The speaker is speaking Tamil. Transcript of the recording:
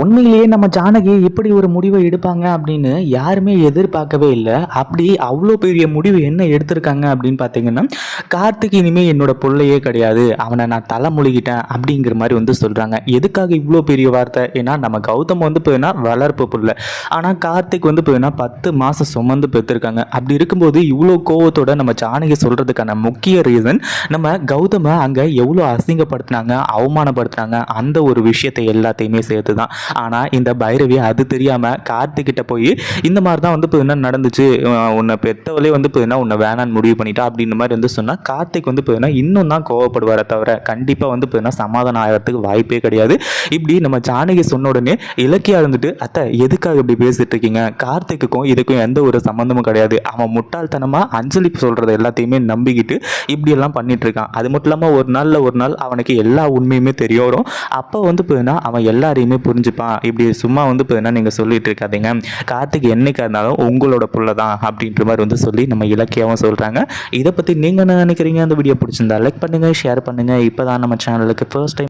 உண்மையிலேயே நம்ம ஜானகி இப்படி ஒரு முடிவை எடுப்பாங்க அப்படின்னு யாருமே எதிர்பார்க்கவே இல்லை. அப்படி அவ்வளோ பெரிய முடிவு என்ன எடுத்திருக்காங்க அப்படின்னு பார்த்தீங்கன்னா கார்த்திக் இனிமேல் என்னோட பிள்ளையே கிடையாது. அவனை நான் தலை முழுகிட்டேன் அப்படிங்கிற மாதிரி வந்து சொல்கிறாங்க எதுக்காக இவ்வளோ பெரிய வார்த்தை? ஏன்னா நம்ம கௌதம் வந்து போயினா வளர்ப்பு புள்ள. ஆனால் கார்த்திக் வந்து போயினா பத்து மாதம் சுமந்து பெற்றிருக்காங்க. அப்படி இருக்கும்போது இவ்வளோ கோவத்தோட நம்ம ஜானகி சொல்கிறதுக்கான முக்கிய ரீசன் நம்ம கௌதமை அங்கே எவ்வளோ அசிங்கப்படுத்தினாங்க அவமானப்படுத்தினாங்க அந்த ஒரு விஷயத்தை எல்லாத்தையுமே சேர்த்து தான் ஆனால் இந்த பைரவி அது தெரியாமல் கார்த்திக்கிட்ட போய் இந்த மாதிரி தான் வந்து இப்போ என்ன நடந்துச்சு? உன்னை பெத்தவளே வந்து இப்போ என்ன உன்னை வேணான்னு முடிவு பண்ணிட்டா அப்படின்ற மாதிரி வந்து சொன்னால் கார்த்திக் வந்து இப்போ இன்னும் தான் கோவப்படுவாரே தவிர கண்டிப்பாக வந்து இப்போ சமாதானம் ஆகிறதுக்கு வாய்ப்பே கிடையாது. இப்படி நம்ம ஜானகி சொன்ன உடனே இலக்கியா இருந்துட்டு அத்தை எதுக்காக இப்படி பேசிட்டு இருக்கீங்க? கார்த்திக்குக்கும் இதுக்கும் எந்த ஒரு சம்மந்தமும் கிடையாது. அவன் முட்டாள்தனமாக அஞ்சலி சொல்கிறத எல்லாத்தையுமே நம்பிக்கிட்டு இப்படியெல்லாம் பண்ணிட்டு இருக்கான். அது மட்டும் இல்லாமல் ஒரு நாளில் ஒரு நாள் அவனுக்கு எல்லா உண்மையுமே தெரிய வரும். அப்போ வந்து போயின்னா அவன் எல்லாரையுமே புரிஞ்சுப்பான் இப்படி சும்மா வந்து பார்த்தீங்கன்னா நீங்கள் சொல்லிட்டு இருக்காதீங்க. கார்த்திக் என்றைக்காக இருந்தாலும் உங்களோட புள்ள தான் அப்படின்ற மாதிரி வந்து சொல்லி நம்ம இலக்கியாவும் சொல்கிறாங்க இதை பற்றி நீங்கள் என்ன நினைக்கிறீங்க? அந்த வீடியோ பிடிச்சிருந்தா லைக் பண்ணுங்கள் ஷேர் பண்ணுங்கள் இப்போ தான் நம்ம சேனலுக்கு ஃபர்ஸ்ட் டைம்